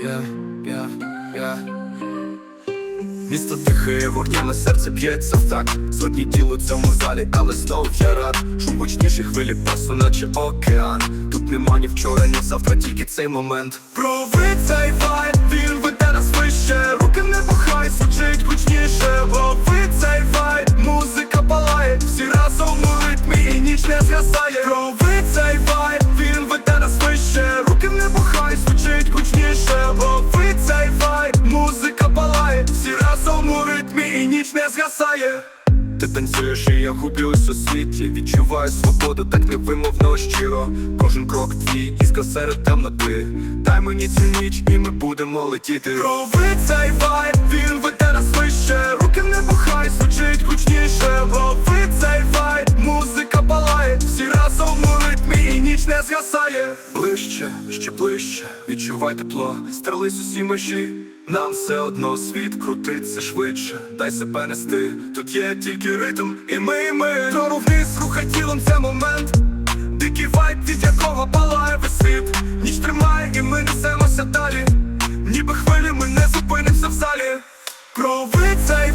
yeah, yeah, yeah. Місто дихає, вогняне серце б'ється в так. Сотні тіл у цьому залі, але знов я рад Шум гучніші хвилі просто наче океан. Тут нема ні вчора, ні завтра, тільки цей момент. Прови цей вайб, він веде нас вище. Руки не похай, звучить гучніше. Лови цей вайб, музика палає. Всі разом у ритмі і ніч не згасає. Прови цей вайб, він веде нас вище ніч не згасає. Ти танцюєш і я гублюсь у світі. Відчуваю свободу, так невимовно щиро. Кожен крок твій іскра серед темноти. Дай мені цю ніч і ми будемо летіти. Рови цей вайб, він веде нас вище. Руки не похай, звучить гучніше. Лови цей вайб, музика палає. Всі разом у ритмі і ніч не згасає. Ближче, ще ближче, відчувай тепло Стерлись усі межі нам все одно світ крутиться швидше, дай себе нести, тут є тільки ритм, і ми, і ми. Тору вниз, рухай тілом це момент, дикий вайб, від якого палає весь світ. Ніч тримає, і ми несемося далі, ніби хвилі ми не зупинимося в залі. Прови цей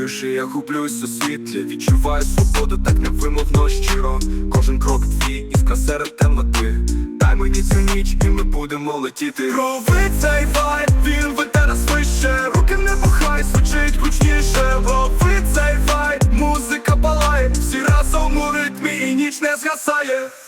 і я гублюсь у світлі. Відчуваю свободу, так невимовно щиро. Кожен крок твій іскра серед темноти. Дай мені цю ніч і ми будемо летіти. Рови цей вайб, він веде нас вище. Руки не похай, звучить гучніше. Лови цей вайб, музика палає. Всі разом у ритмі і ніч не згасає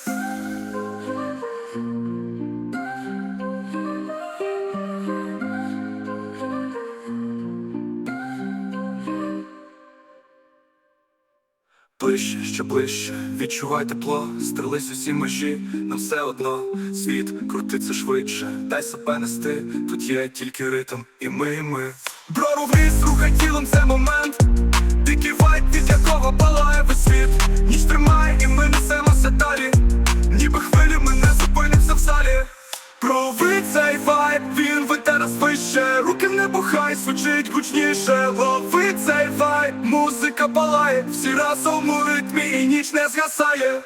Ближче, ще ближче, відчувай тепло, стрелись усі межі, нам все одно. Світ крутиться швидше, дай себе нести, тут є тільки ритм, і ми, і ми. Брору вниз, рухай тілом це момент, дикий вайт, від якого палає весь світ. Ніч тримає, і ми несемося далі, ніби хвилі ми Прови цей вайб, він ви нас вище Руки в небо хай, звучить гучніше. Лови цей вайб, музика палає. Всі разом у ритмі і ніч не згасає